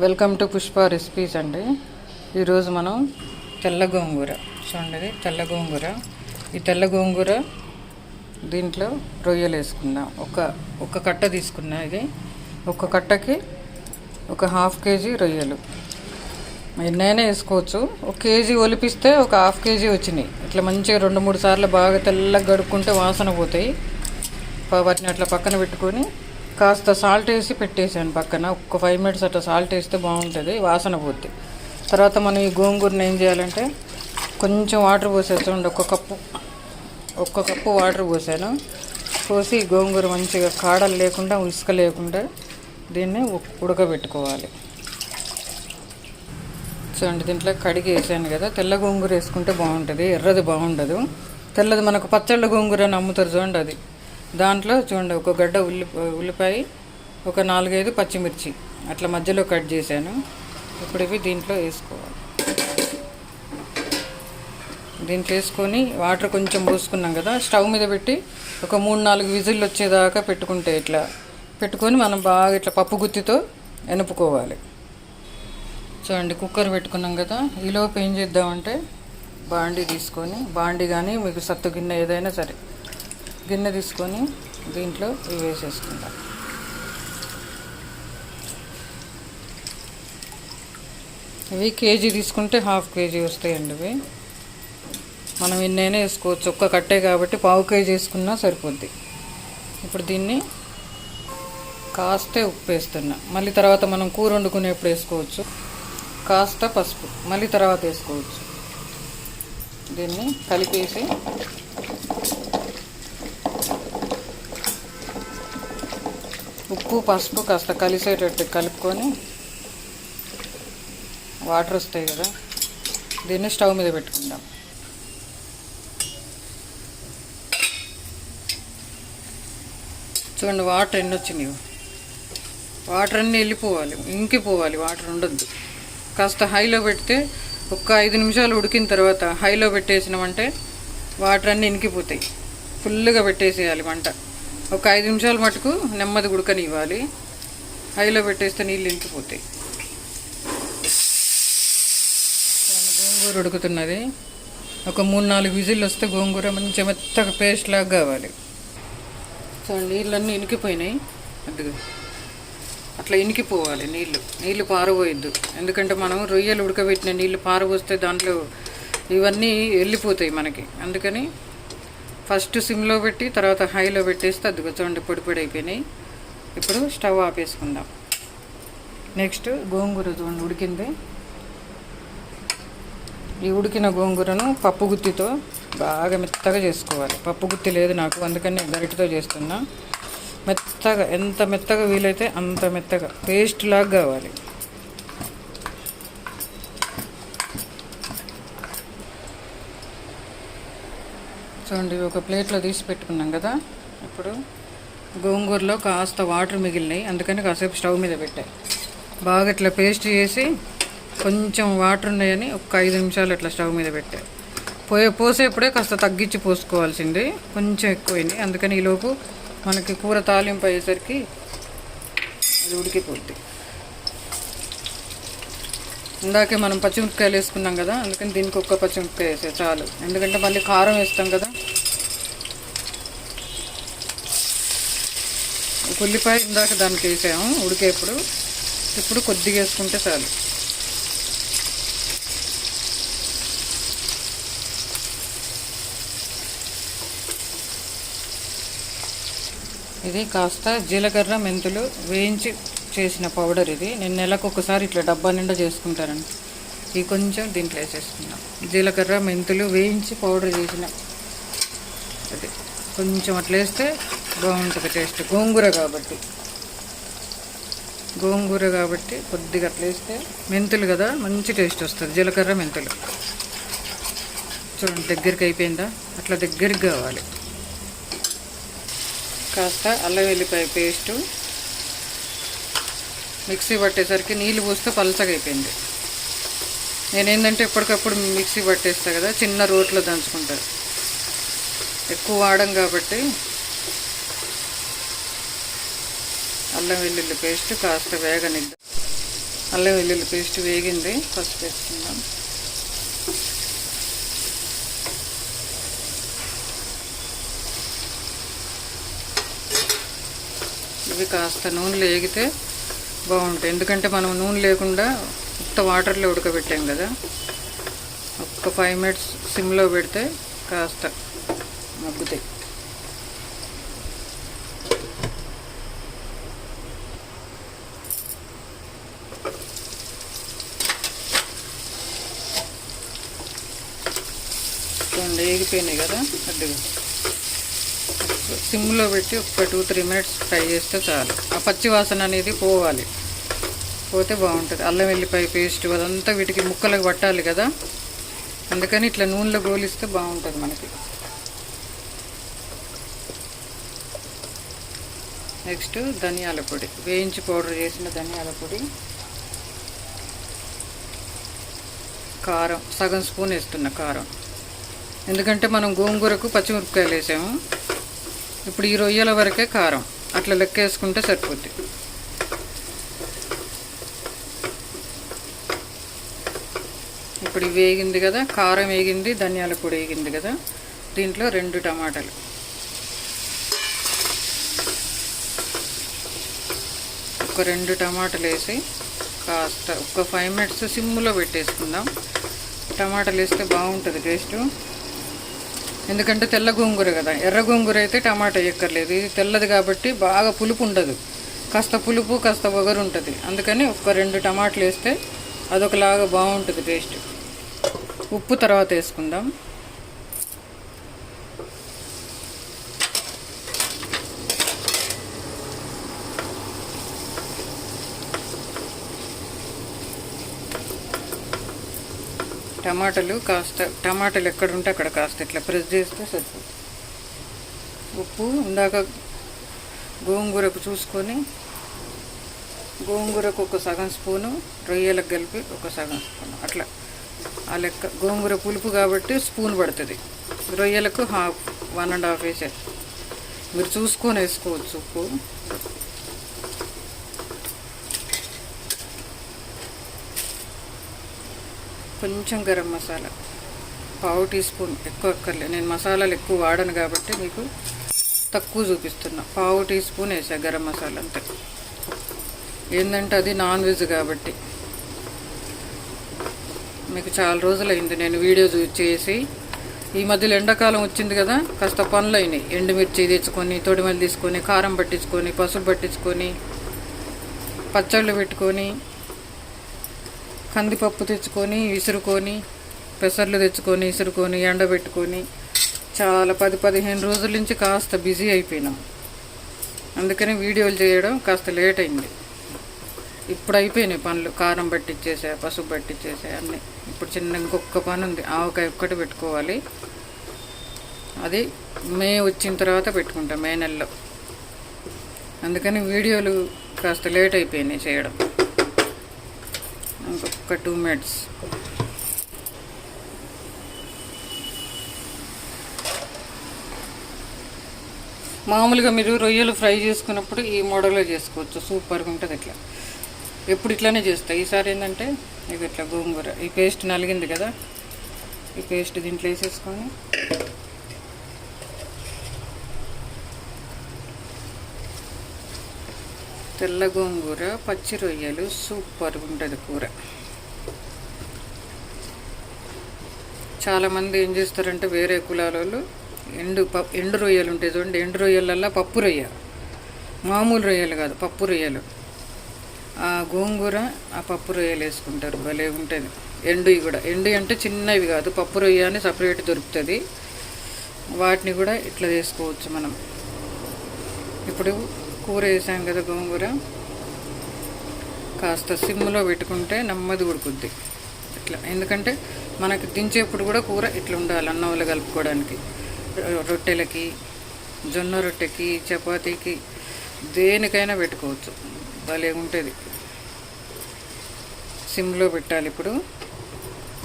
Welcome to Pushpa recipes అండి. ఈరోజు మనం తెల్ల గోంగూర. చూడండి తెల్ల గోంగూర. ఈ తెల్ల గోంగూర దీంట్లో రొయ్యలు వేసుకుందాం. ఒక ఒక కట్ట తీసుకున్నా ఇది. ఒక కట్టకి ఒక హాఫ్ కేజీ రొయ్యలు. ఎన్నైనా వేసుకోవచ్చు. ఒక కేజీ ఒలిపిస్తే ఒక హాఫ్ కేజీ వచ్చినాయి. ఇట్లా మంచిగా రెండు మూడు సార్లు బాగా తెల్లగా గడుక్కుంటే వాసన పోతాయి. వాటిని అట్లా పక్కన పెట్టుకొని కాస్త సాల్ట్ వేసి పెట్టేసాను పక్కన. ఒక ఫైవ్ మినిట్స్ అట్లా సాల్ట్ వేస్తే బాగుంటుంది వాసన పోద్ది. తర్వాత మనం ఈ గోంగూరని ఏం చేయాలంటే కొంచెం వాటర్ పోసేస్తుండే చూడండి ఒక కప్పు ఒక్క కప్పు వాటర్ పోసాను. పోసి గోంగూర మంచిగా కాడలు లేకుండా ఉసుక లేకుండా దీన్ని ఉడకబెట్టుకోవాలి. చూడండి దీంట్లో కడిగి వేసాను కదా తెల్ల గోంగూర వేసుకుంటే బాగుంటుంది ఎర్రది బాగుండదు. తెల్లది మనకు పచ్చళ్ళ గోంగూర అని అమ్ముతారు చూడండి అది. దాంట్లో చూడండి ఒక గడ్డ ఉల్లి ఉల్లిపాయ ఒక నాలుగైదు పచ్చిమిర్చి. అట్లా మధ్యలో కట్ చేశాను. ఇప్పుడు ఇవి దీంట్లో వేసుకోవాలి. దీంట్లో వేసుకొని వాటర్ కొంచెం పోసుకున్నాం కదా స్టవ్ మీద పెట్టి ఒక మూడు నాలుగు విజిల్లు వచ్చేదాకా పెట్టుకుంటే ఇట్లా. పెట్టుకొని మనం బాగా ఇట్లా పప్పు గుత్తితో ఎనుపుకోవాలి. చూడండి కుక్కర్ పెట్టుకున్నాం కదా ఈలోపు ఏం చేద్దామంటే బాండి తీసుకొని బాండి కానీ మీకు సత్తు గిన్నె ఏదైనా సరే. గిన్నె తీసుకొని దీంట్లో ఇవి వేసేసుకుంటాం. ఇవి కేజీ తీసుకుంటే హాఫ్ కేజీ వస్తాయండి ఇవి. మనం ఎన్నైనా వేసుకోవచ్చు. ఒక్క కట్టే కాబట్టి పావు కేజీ వేసుకున్నా సరిపోద్ది. ఇప్పుడు దీన్ని కాస్తే ఉప్పు వేస్తున్నా. మళ్ళీ తర్వాత మనం కూర వండుకునేప్పుడు వేసుకోవచ్చు. కాస్త పసుపు. మళ్ళీ తర్వాత వేసుకోవచ్చు. దీన్ని కలిపేసి ఉప్పు పసుపు కాస్త కలిసేటట్టు కలుపుకొని వాటర్ వస్తాయి కదా దీన్ని స్టవ్ మీద పెట్టుకుందాం. చూడండి వాటర్ ఎన్ని వచ్చినాయి. వాటర్ అన్నీ వెళ్ళిపోవాలి ఇంకిపోవాలి వాటర్ ఉండద్దు. కాస్త హైలో పెడితే ఒక్క ఐదు నిమిషాలు ఉడికిన తర్వాత హైలో పెట్టేసినామంటే వాటర్ అన్నీ ఇంకిపోతాయి. ఫుల్గా పెట్టేసేయాలి మంట. ఒక ఐదు నిమిషాలు మటుకు నెమ్మది ఉడకనివ్వాలి. హైలో పెట్టేస్తే నీళ్ళు ఇంకిపోతాయి. గోంగూర ఉడుకుతున్నది. ఒక మూడు నాలుగు విజిల్లు వస్తే గోంగూర మంచి మెత్తగా పేస్ట్ లాగా కావాలి. సో నీళ్ళన్నీ ఇనికిపోయినాయి. అదిగా. అట్లా ఇనికిపోవాలి నీళ్ళు. నీళ్ళు పారబోయద్దు. ఎందుకంటే మనం రొయ్యలు ఉడకబెట్టిన నీళ్ళు పారబోస్తే దాంట్లో ఇవన్నీ వెళ్ళిపోతాయి మనకి. అందుకని ఫస్ట్ సిమ్లో పెట్టి తర్వాత హైలో పెట్టేస్తే అది చూడండి పొడి పొడి అయిపోయినాయి. ఇప్పుడు స్టవ్ ఆపేసుకుందాం. నెక్స్ట్ గోంగూర చూడండి ఉడికింది. ఈ ఉడికిన గోంగూరను పప్పు గుత్తితో బాగా మెత్తగా చేసుకోవాలి. పప్పు గుత్తి లేదు నాకు అందుకని నేను గరిటతో చేస్తున్నా. మెత్తగా ఎంత మెత్తగా వీలైతే అంత మెత్తగా పేస్ట్ లాగా కావాలి. చూడండి ఒక ప్లేట్లో తీసి పెట్టుకున్నాం కదా. ఇప్పుడు గోంగూరలో కాస్త వాటర్ మిగిలినాయి. అందుకని కాసేపు స్టవ్ మీద పెట్టాయి బాగా ఇట్లా పేస్ట్ చేసి కొంచెం వాటర్ ఉన్నాయని ఒక ఐదు నిమిషాలు ఇట్లా స్టవ్ మీద పెట్టాయి పోయే పోసేప్పుడే కాస్త తగ్గించి పోసుకోవాల్సింది. కొంచెం ఎక్కువైంది. అందుకని ఈలోపు మనకి కూర తాలింపు అయ్యేసరికి అది ఉడికిపోద్ది. ఇందాకే మనం పచ్చిమిరపకాయలు వేసుకున్నాం కదా అందుకని దీనికి ఒక్క పచ్చిమిరపకాయ వేసే చాలు. ఎందుకంటే మళ్ళీ కారం వేస్తాం కదా. ఉల్లిపాయ ఇందాక దానికి వేసాము ఉడికేప్పుడు. ఇప్పుడు కొద్దిగా వేసుకుంటే చాలు. ఇది కాస్త జీలకర్ర మెంతులు వేయించి చేసిన పౌడర్ ఇది. నేను నెలకు ఒకసారి ఇట్లా డబ్బా నిండా చేసుకుంటానండి. ఇవి కొంచెం దీంట్లో వేసేసుకున్నాం జీలకర్ర మెంతులు వేయించి పౌడర్ చేసిన అది. కొంచెం అట్లా వేస్తే బాగుంటుంది టేస్ట్. గోంగూర కాబట్టి. గోంగూర కాబట్టి కొద్దిగా అట్లా వేస్తే మెంతులు కదా మంచి టేస్ట్ వస్తుంది. జీలకర్ర మెంతులు. చూడండి దగ్గరికి అయిపోయిందా? అట్లా దగ్గరికి కావాలి. కాస్త అల్లం వెల్లిపాయ పేస్టు. మిక్సీ పట్టేసరికి నీళ్ళు పోస్తే పలచగా అయిపోయింది. నేనేంటంటే ఎప్పటికప్పుడు మిక్సీ పట్టేస్తా కదా చిన్న రోట్లో దంచుకుంటారు ఎక్కువ వాడం కాబట్టి అల్లం వెల్లుల్లి పేస్ట్ కాస్త వేగనిద్దాం అల్లం వెల్లుల్లి పేస్ట్ వేగింది. పసుపు వేసుకుందాం. ఇవి కాస్త నూనెలు వేగితే బాగుంటాయి ఎందుకంటే మనం నూనె లేకుండా ఉత్త వాటర్లో ఉడకబెట్టాం కదా. ఒక్క ఫైవ్ మినిట్స్ సిమ్లో పెడితే కాస్త మగ్గుతాయి. చూడండి కదా అడ్డుగా. సిమ్లో పెట్టి ఒక టూ త్రీ మినిట్స్ ఫ్రై చేస్తే చాలు. ఆ పచ్చి వాసన అనేది పోవాలి. పోతే బాగుంటుంది. అల్లం వెల్లిపాయ పేస్ట్ అదంతా వీటికి ముక్కలకు పట్టాలి కదా. అందుకని ఇట్లా నూనెలో గోలిస్తే బాగుంటుంది మనకి. నెక్స్ట్ ధనియాల పొడి. వేయించి పౌడర్ చేసిన ధనియాల పొడి. కారం సగం స్పూన్ వేస్తున్న కారం. ఎందుకంటే మనం గోంగూరకు పచ్చిమిరపకాయలు వేసాము. ఇప్పుడు ఈ రొయ్యల వరకే కారం. అట్లా లెక్క వేసుకుంటే సరిపోద్ది. ఇప్పుడు ఇవి వేగింది కదా కారం వేగింది ధనియాల పొడి వేగింది కదా దీంట్లో రెండు టమాటాలు. ఒక రెండు టమాటాలు వేసి కాస్త ఒక ఫైవ్ మినిట్స్ సిమ్లో పెట్టేసుకుందాం. టమాటాలు వేస్తే బాగుంటుంది టేస్ట్. ఎందుకంటే తెల్ల గోంగూర కదా. ఎర్ర గోంగూర అయితే టమాటా ఎక్కర్లేదు. ఇది తెల్లది కాబట్టి బాగా పులుపు ఉండదు. కాస్త పులుపు కాస్త ఒగరు ఉంటుంది. అందుకని ఒక రెండు టమాటాలు వేస్తే అదొకలాగా బాగుంటుంది టేస్ట్. ఉప్పు తర్వాత వేసుకుందాం. టమాటాలు కాస్త టమాటాలు ఎక్కడ ఉంటే అక్కడ కాస్త ఇట్లా ప్రెస్ చేస్తే సరిపోతుంది. ఉప్పు ఇందాక గోంగూరకు చూసుకొని గోంగూరకు ఒక సగం స్పూను రొయ్యలకు కలిపి ఒక సగం స్పూను అట్లా. ఆ లెక్క గోంగూర పులుపు కాబట్టి స్పూన్ పడుతుంది. రొయ్యలకు హాఫ్ వన్ అండ్ హాఫ్ వేసే మీరు చూసుకొని వేసుకోవచ్చు ఉప్పు. కొంచెం గరం మసాలా. పావు టీ స్పూన్ ఎక్కువ అక్కర్లేదు నేను మసాలాలు ఎక్కువ వాడను కాబట్టి మీకు తక్కువ చూపిస్తున్నా. పావు టీ స్పూన్ వేసా గరం మసాలా అంతే. ఏంటంటే అది నాన్ వెజ్ కాబట్టి. మీకు చాలా రోజులైంది నేను వీడియో చేసి. ఈ మధ్యలో ఎండాకాలం వచ్చింది కదా కాస్త పనులు అయినాయి. ఎండుమిర్చి తెచ్చుకొని తొడిమలు తీసుకొని కారం పట్టించుకొని పసుపు పట్టించుకొని పచ్చళ్ళు పెట్టుకొని కందిపప్పు తెచ్చుకొని విసురుకొని పెసర్లు తెచ్చుకొని విసురుకొని ఎండబెట్టుకొని చాలా పది పదిహేను రోజుల నుంచి కాస్త బిజీ అయిపోయినాం. అందుకని వీడియోలు చేయడం కాస్త లేట్ అయింది. ఇప్పుడు అయిపోయినాయి పనులు. కారం పట్టించేసా పసుపు పట్టించేసా అన్నీ. ఇప్పుడు చిన్న ఇంకొక పని ఉంది. ఆవకాయ ఒక్కటి పెట్టుకోవాలి. అది మే వచ్చిన తర్వాత పెట్టుకుంటాం మే నెలలో. అందుకని వీడియోలు కాస్త లేట్ అయిపోయినాయి చేయడం. ఒక టూ మినిట్స్. మామూలుగా మీరు రొయ్యలు ఫ్రై చేసుకున్నప్పుడు ఈ మోడల్లో చేసుకోవచ్చు. సూపర్గా ఉంటుంది ఇట్లా ఎప్పుడు ఇట్లానే చేస్తాయి ఈసారి ఏంటంటే ఇక ఇట్లా గోంగూర. ఈ పేస్ట్ నలిగింది కదా ఈ పేస్ట్ దీంట్లో వేసేసుకొని. తెల్ల గోంగూర పచ్చి రొయ్యలు సూపర్గా ఉంటుంది కూర. చాలామంది ఏం చేస్తారంటే వేరే కులాల వాళ్ళు ఎండు పప్పు ఎండు రొయ్యలు ఉంటాయి చూడండి. ఎండు రొయ్యలల్లో పప్పు రొయ్య. మామూలు రొయ్యలు కాదు పప్పు రొయ్యలు. ఆ గోంగూర ఆ పప్పు రొయ్యలు వేసుకుంటారు. భలే ఉంటుంది. ఎండువి కూడా. ఎండు అంటే చిన్నవి కాదు. పప్పు రొయ్య అని సపరేట్ దొరుకుతుంది. వాటిని కూడా ఇట్లా చేసుకోవచ్చు మనం. ఇప్పుడు కూర వేసాం కదా గోంగూర. కాస్త సిమ్లో పెట్టుకుంటే నెమ్మది ఉడుకుద్ది. ఇట్లా. ఎందుకంటే మనకి దించేప్పుడు కూడా కూర ఇట్లా ఉండాలి అన్నంలో కలుపుకోవడానికి. రొట్టెలకి జొన్న రొట్టెకి చపాతీకి దేనికైనా పెట్టుకోవచ్చు. భలే ఉంటుంది. సిమ్లో పెట్టాలి ఇప్పుడు.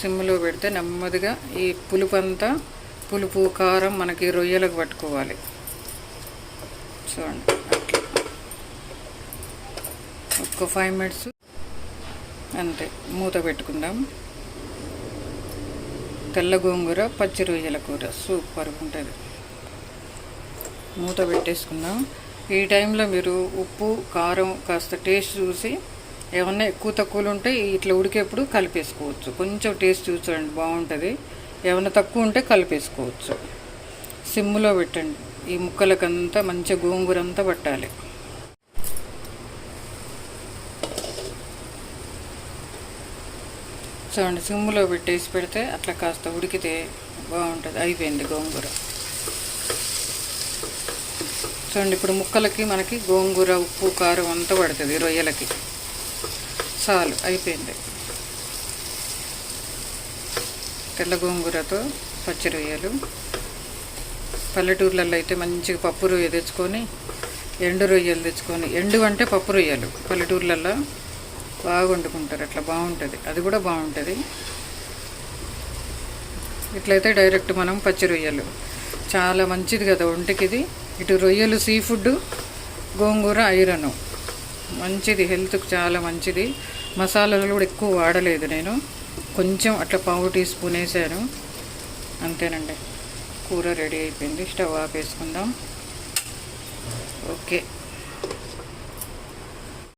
సిమ్లో పెడితే నెమ్మదిగా ఈ పులుపు అంతా పులుపు కారం మనకి రొయ్యలకు పట్టుకోవాలి. చూడండి అట్లా. ఒక్క ఫైవ్ మినిట్స్ అంతే మూత పెట్టుకుందాం. తెల్ల గోంగూర పచ్చి రొయ్యల కూర. సూపర్గా ఉంటుంది మూత పెట్టేసుకుందాం. ఈ టైంలో మీరు ఉప్పు కారం కాస్త టేస్ట్ చూసి ఏమన్నా ఎక్కువ తక్కువలు ఉంటే ఇట్లా ఉడికేప్పుడు కలిపేసుకోవచ్చు. కొంచెం టేస్ట్ చూసండి బాగుంటుంది. ఏమన్నా తక్కువ ఉంటే కలిపేసుకోవచ్చు. సిమ్లో పెట్టండి. ఈ ముక్కలకంతా మంచిగా గోంగూర అంతా పట్టాలి. చూడండి సిమ్లో పెట్టేసి పెడితే అట్లా కాస్త ఉడికితే బాగుంటుంది. అయిపోయింది గోంగూర. చూడండి ఇప్పుడు ముక్కలకి మనకి గోంగూర ఉప్పు కారం అంతా పడుతుంది రొయ్యలకి. చాలు అయిపోయింది. తెల్ల గోంగూరతో పచ్చి రొయ్యలు. పల్లెటూర్లలో అయితే మంచిగా పప్పు రొయ్య తెచ్చుకొని ఎండు రొయ్యలు తెచ్చుకొని ఎండు అంటే పప్పు రొయ్యలు. పల్లెటూర్లలో బాగా వండుకుంటారు. అట్లా బాగుంటుంది. అది కూడా బాగుంటుంది. ఇట్లయితే డైరెక్ట్ మనం పచ్చి రొయ్యలు. చాలా మంచిది కదా ఒంటికి ఇది ఇటు రొయ్యలు సీ ఫుడ్ గోంగూర ఐరను. మంచిది. హెల్త్కి చాలా మంచిది. మసాలాలు కూడా ఎక్కువ వాడలేదు నేను. కొంచెం అట్లా పావు టీ స్పూన్ వేసాను. అంతేనండి. కూర రెడీ అయిపోయింది. స్టవ్ ఆపేసుకుందాం. ఓకే.